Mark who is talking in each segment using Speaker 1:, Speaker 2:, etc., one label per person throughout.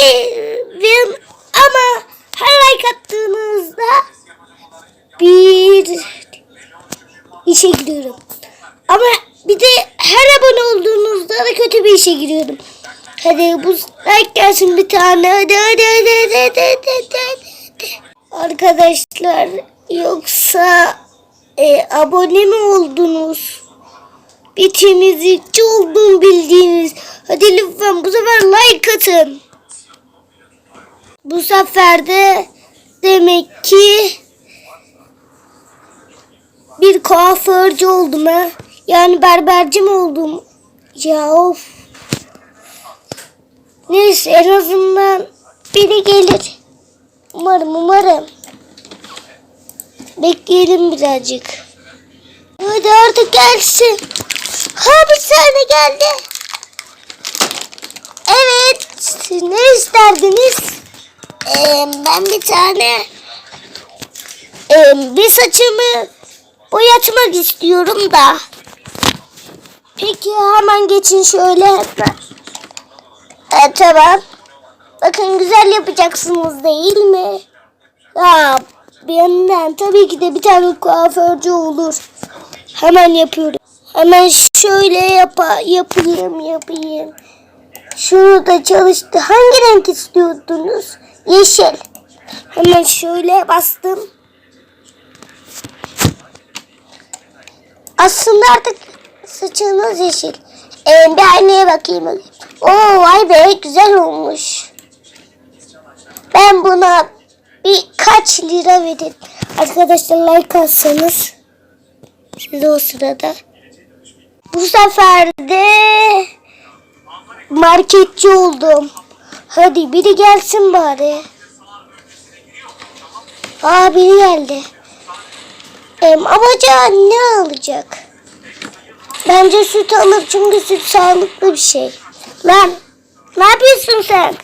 Speaker 1: Kevin ama her like attığınızda bir işe giriyorum. Ama bir de her abone olduğunuzda da kötü bir işe giriyorum. Hadi bu like gelsin bir tane. Hadi hadi hadi hadi hadi hadi, hadi. Arkadaşlar yoksa e, abone mi oldunuz? Bir temizlikçi olduğunu bildiğiniz. Hadi lütfen bu sefer like atın. Bu sefer de demek ki bir kuaförcü oldum ha. Yani berberci mi oldum? Ya of. Neyse en azından biri gelir. Umarım umarım. Bekleyelim birazcık. Hadi artık gelsin. Ha bir tane geldi. Evet. Ne isterdiniz? Ee, ben bir tane ee, bir saçımı boyatmak istiyorum da. Peki hemen geçin şöyle hemen. E, tamam. Bakın güzel yapacaksınız değil mi? Ya benden tabii ki de bir tane kuaförcü olur. Hemen yapıyorum. Hemen şöyle yapa, yapayım yapayım. Şunu da çalıştı. Hangi renk istiyordunuz? Yeşil. Hemen şöyle bastım. Aslında artık saçınız yeşil. Ee, bir aynaya bakayım. Oo vay be güzel olmuş. Ben buna birkaç lira veririm. Arkadaşlar like atsanız. Siz o sırada. Bu sefer de marketçi oldum. Hadi biri gelsin bari. Aa biri geldi. Em, abaca ne alacak? Bence süt alır çünkü süt sağlıklı bir şey. Lan ne yapıyorsun sen?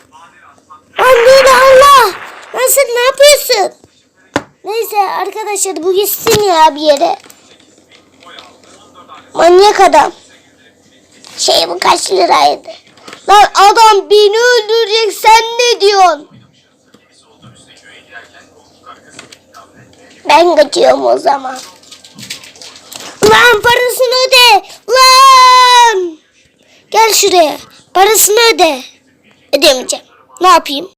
Speaker 1: Anne Allah! Sen ne yapıyorsun? Neyse arkadaşlar bu gitsin ya bir yere. Manyak adam. Şey bu kaç liraydı? Lan adam beni öldürecek sen ne diyorsun? Ben kaçıyorum o zaman. Lan parasını öde. Lan. Gel şuraya. Parasını öde. Ödemeyeceğim. Ne yapayım?